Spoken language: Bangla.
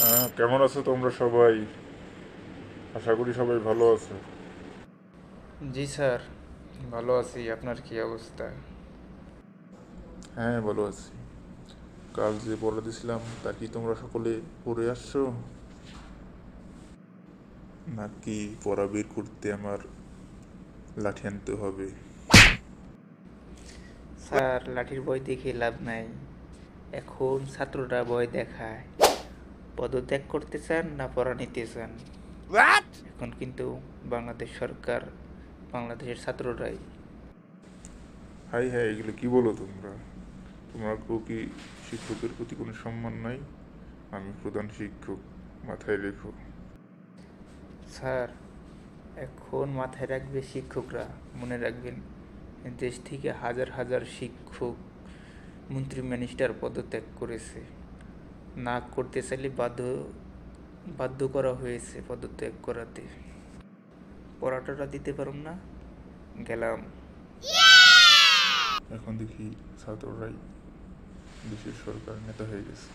হ্যাঁ কেমন আছো তোমরা সবাই? আশা করি সবাই ভালো আছো। জি স্যার ভালো আছি। আপনার কি অবস্থা? হ্যাঁ ভালো আছি। কাল যে পড়া দিছিলাম তা কি তোমরা সকলে পড়ে আসছো? নাকি পড়া বের করতে আমার লাঠি আনতে হবে? স্যার লাঠির বই দেখে লাভ নাই। এখন ছাত্ররা বই দেখায়। পদত্যাগ করতে চান না পড়া নিতে চান? এখন কিন্তু বাংলাদেশ সরকার বাংলাদেশের ছাত্ররাই। হাই হ্যাঁ এগুলো কি বলো তোমরা? তোমরা কেউ কি শিক্ষকের প্রতি কোনো সম্মান নাই? আমি প্রধান শিক্ষক মাথায় রেখো স্যার এখন মাথায় রাখবে শিক্ষকরা মনে রাখবেন দেশ থেকে হাজার হাজার শিক্ষক মন্ত্রী মিনিস্টার পদত্যাগ করেছে। না করতে চাইলে বাধ্য বাধ্য করা হয়েছে পদত্যাগ করাতে। পরাটাটা দিতে পারুম না, গেলাম। এখন দেখি ছাত্ররাই বিশেষ সরকার নেতা হয়ে গেছে।